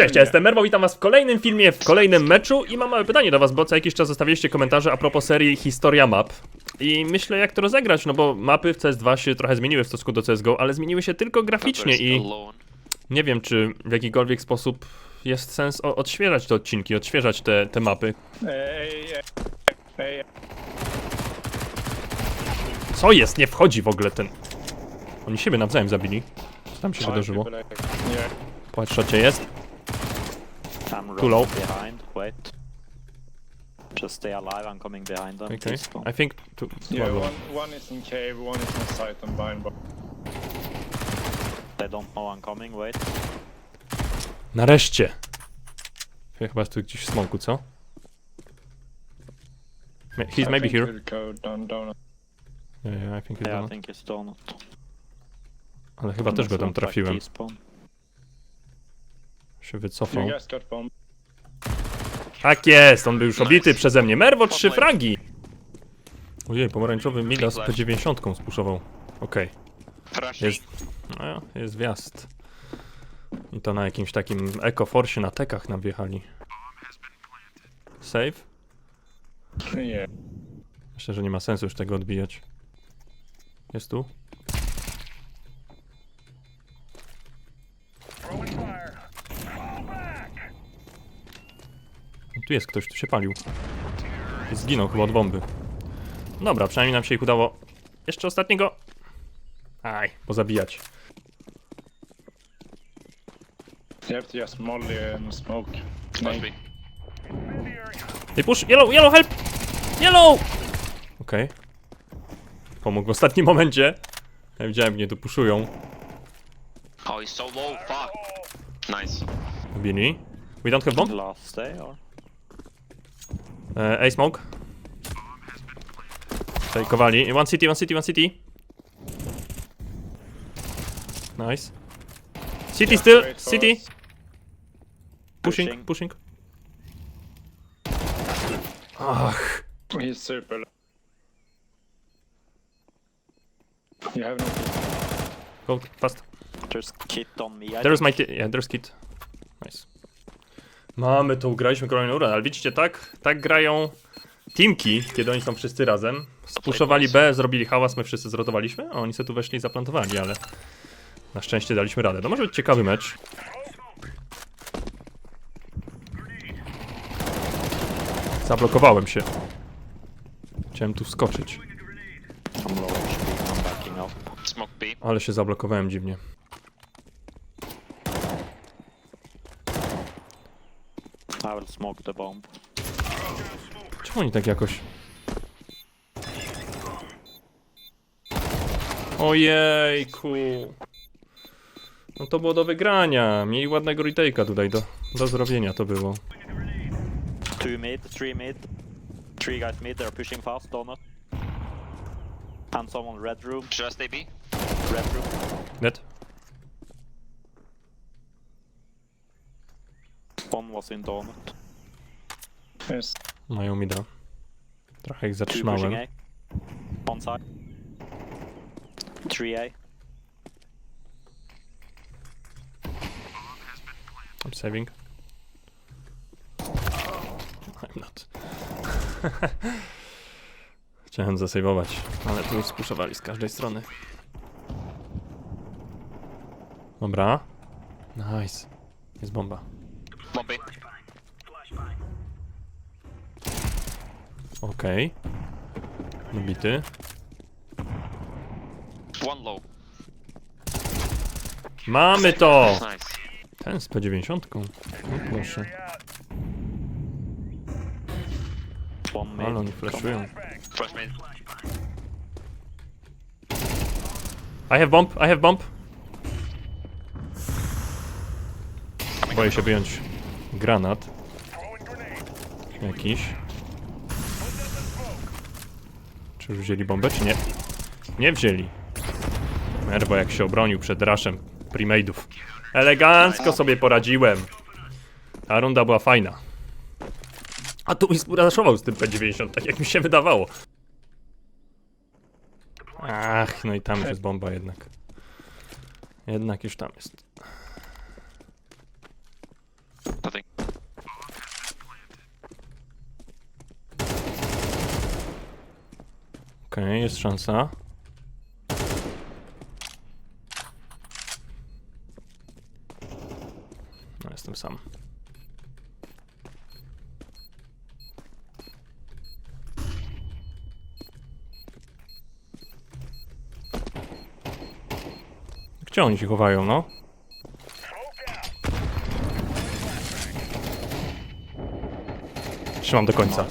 Cześć, ja jestem Merwo, witam was w kolejnym filmie, w kolejnym meczu i mam małe pytanie do was, bo co jakiś czas zostawiliście komentarze a propos serii Historia Map. I myślę jak to rozegrać, no bo mapy w CS2 się trochę zmieniły w stosunku do CSGO, ale zmieniły się tylko graficznie i nie wiem czy w jakikolwiek sposób jest sens odświeżać te odcinki, odświeżać te, te mapy. Co jest? Nie wchodzi w ogóle ten... Oni siebie nawzajem zabili. Co tam się wydarzyło? Headshocie jest. Too low. behind. Wait. Just stay alive. I'm coming behind them. Okay. Please. I think... To, Yeah, one, one is in cave, one is in sight and behind bar. They don't know I'm coming. Wait. Nareszcie! Ja chyba jest tu gdzieś w smoku, co? Ma- He's I maybe think here. we'll go down, down. Yeah, yeah, I think he's Yeah, I done. think it's donut. Ale chyba też go tam trafiłem. Się You wycofał. guys got bomb. Tak jest, on był już obity przeze mnie. Merwo, trzy fragi! Ojej, pomarańczowy Midas P90 spuszował. Okej, jest... No, jest wjazd. I to na jakimś takim Eco-Force na tekach nam wjechali. Save? Yeah. Myślę, że nie ma sensu już tego odbijać. Jest tu? Tu jest ktoś, tu się palił. Zginął chyba od bomby. Dobra, przynajmniej nam się ich udało. Jeszcze ostatniego. Aj, pozabijać. Just molly and smoke. Hey, push! Yellow, yellow, help! Yellow! Okej. Pomógł w ostatnim momencie. Ja widziałem, mnie tu puszują. Oh, he's so low. Fuck. Nice. Bini. We don't have bomb? Last stay or? Uh, A smoke. Fejkowali. One city, one city, one city. Nice. City Yeah, still, wait for city. us. Pushing, Pushing. pushing. Ach. He's super low. You have no Go fast. There's kit on me. I There's my, ti- yeah, there's kit. Nice. Mamy to, ugraliśmy kolejną rurę, ale widzicie, tak, tak grają teamki, kiedy oni są wszyscy razem. Spuszowali B, zrobili hałas, my wszyscy zrotowaliśmy, a oni sobie tu weszli i zaplantowali, ale na szczęście daliśmy radę. To może być ciekawy mecz. Zablokowałem się. Chciałem tu wskoczyć, I'm low HP. I'm backing up. Smoke B. ale się zablokowałem dziwnie. I will smoke the bomb. Czemu oni tak jakoś... Ojejku. No to było do wygrania. Mieli ładnego retake'a tutaj do, do zrobienia to było. Two mid, three mid. Three guys mid. They're pushing fast. Donut. And someone red room. Should I stay B? Red room. Net? One was in donut. Yes. Mają mida. Trochę ich zatrzymałem. A. One side. Three A. I'm saving. I'm not. Chciałem zasejwować, ale tu już spuszowali z każdej strony. Dobra. Nice. Jest bomba. Okej. Nabity. One low. Mamy to! Nice. Ten z P90. No proszę. One. Ale oni flashują. I have bomb, I have bomb. Boję się wyjąć granat. Jakiś. Czy już wzięli bombę, czy nie? Nie wzięli. Merwo jak się obronił przed raszem premade'ów. Elegancko sobie poradziłem. Ta runda była fajna. A tu mi współraszował z tym P90, tak jak mi się wydawało. Ach, no i tam już jest bomba jednak. Jednak już tam jest. Okej, jest szansa. No, jestem sam. Gdzie oni się chowają, no? Trzymam do końca.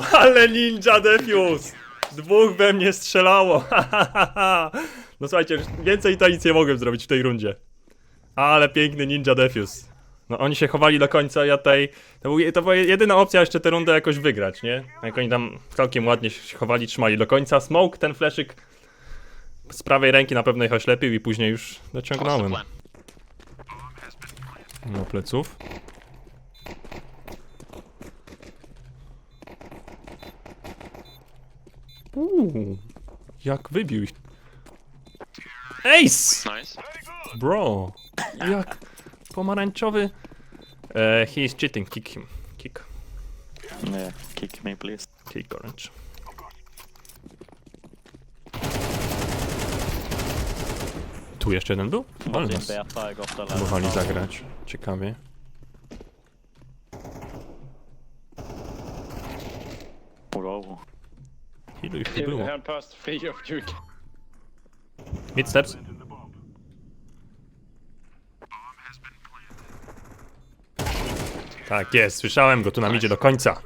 Ale ninja defuse! Dwóch we mnie strzelało. no słuchajcie, więcej to nic nie mogłem zrobić w tej rundzie. Ale piękny ninja defuse. No oni się chowali do końca, ja tutaj... To, był, to była jedyna opcja jeszcze tę rundę jakoś wygrać, nie? Jak oni tam całkiem ładnie się chowali, trzymali do końca. Smoke, ten fleszyk z prawej ręki na pewno ich oślepił i później już dociągnąłem. No pleców. Uuu, jak wybił ich. Ace! Nice. Bro, jak pomarańczowy. E, he is cheating, kick him. Kick, Yeah, kick me please. kick orange. Tu jeszcze jeden był? Ale nas próbowali zagrać. Ciekawie. Wow. Ilu ich tu było? have passed three of you. Mid steps. Tak jest, słyszałem go, tu nam idzie do końca.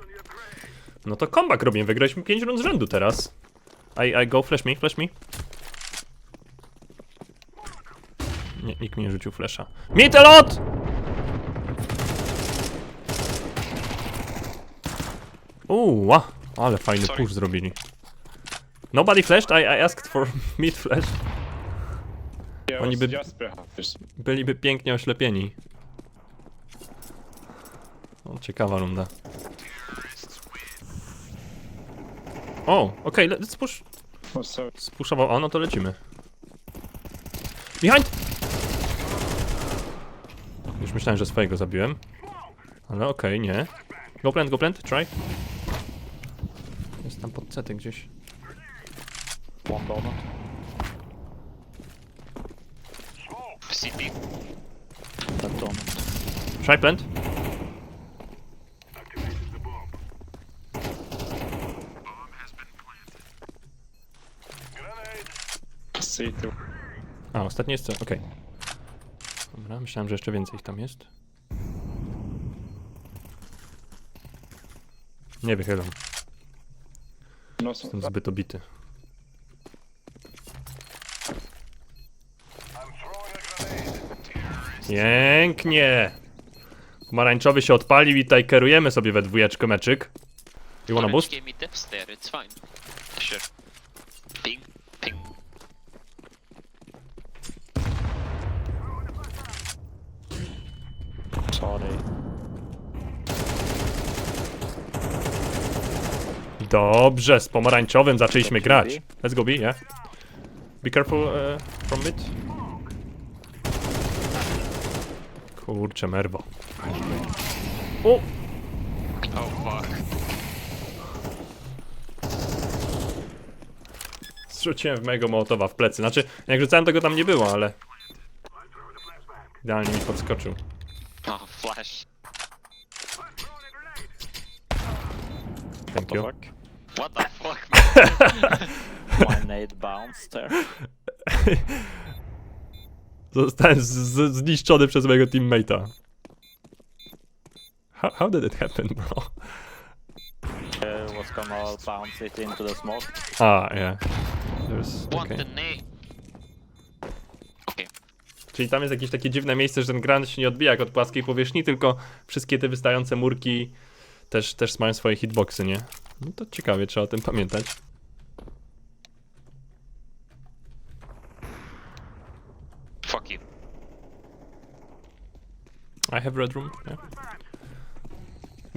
No to comeback robimy, wygraliśmy 5 rund z rzędu teraz. I, I go, flash me, flash me. Nie, nikt mi nie rzucił flasha. Mitelot! Uła, ale fajny push zrobili. Nobody flashed, I, I asked for mid flash. Yeah, Oni by- just. Byliby pięknie oślepieni. O, ciekawa runda. O, okej, okay, let's push. Oh, sorry. Spuszował, o, no to lecimy. Behind! Już myślałem, że swojego zabiłem. Ale okej, nie. Go plant, go plant, try. Jest tam pod cety gdzieś. One donut. CT. That donut. Try plant. A, ostatnie jest co? Okej. Dobra, myślałem, że jeszcze więcej ich tam jest. Nie wychylą, No, jestem zbyt obity. Pięknie! Pomarańczowy się odpalił i tutaj kierujemy sobie we dwójeczkę meczyk. You wanna boost? gave me it's fine. Sure. Ping, ping. Sorry. Dobrze, z pomarańczowym zaczęliśmy grać. Let's go B, yeah. Be careful uh, from mid. Kurczę, merwo. O! Oh fuck. Zrzuciłem w mego mołotowa w plecy. Znaczy, jak rzucałem, tego tam nie było, ale... Idealnie mi podskoczył. Oh, flash. Thank The you. fuck? What the fuck, man? My nade bounced there. Zostałem zniszczony przez mojego teammate'a. How, how did it happen, bro? Uh, was gonna bounce it into the smoke. A, yeah. There's... Okay. Czyli tam jest jakieś takie dziwne miejsce, że ten granat się nie odbija jak od płaskiej powierzchni, tylko wszystkie te wystające murki też, też mają swoje hitboxy, nie? No to ciekawie, trzeba o tym pamiętać. Fuck you. I have red room, yeah.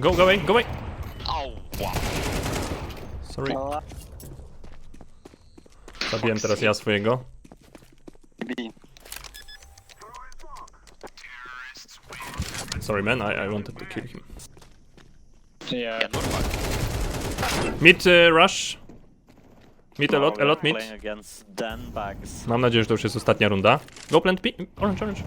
Go, go away, go away! Oh, wow. Sorry. Zabiłem teraz ja swojego. Sorry man, I, I wanted to kill him. Yeah, Yeah, not fuck. Mid y, rush. Mid a lot, a lot bags. Mam nadzieję, że to już jest ostatnia runda. Go plant B. Orange, orange.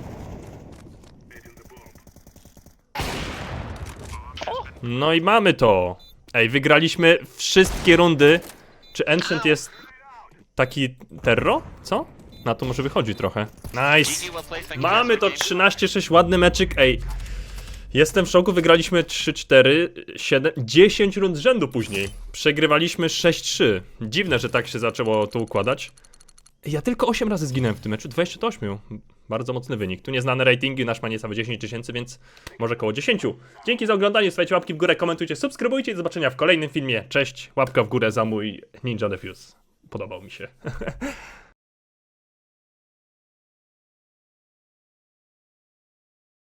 No i mamy to. Ej, wygraliśmy wszystkie rundy. Czy Ancient jest taki terro? Co? Na to może wychodzi trochę. Nice. Mamy to the game. 13-6, ładny meczyk, ej. Jestem w szoku, wygraliśmy 3-4, 7, 10 rund z rzędu później. Przegrywaliśmy 6-3. Dziwne, że tak się zaczęło to układać. Ja tylko 8 razy zginąłem w tym meczu, 28. Bardzo mocny wynik. Tu nieznane ratingi, nasz ma niecałe 10 tysięcy, więc może koło 10. Dzięki za oglądanie, słuchajcie łapki w górę, komentujcie, subskrybujcie i do zobaczenia w kolejnym filmie. Cześć, łapka w górę za mój Ninja Defuse. Podobał mi się.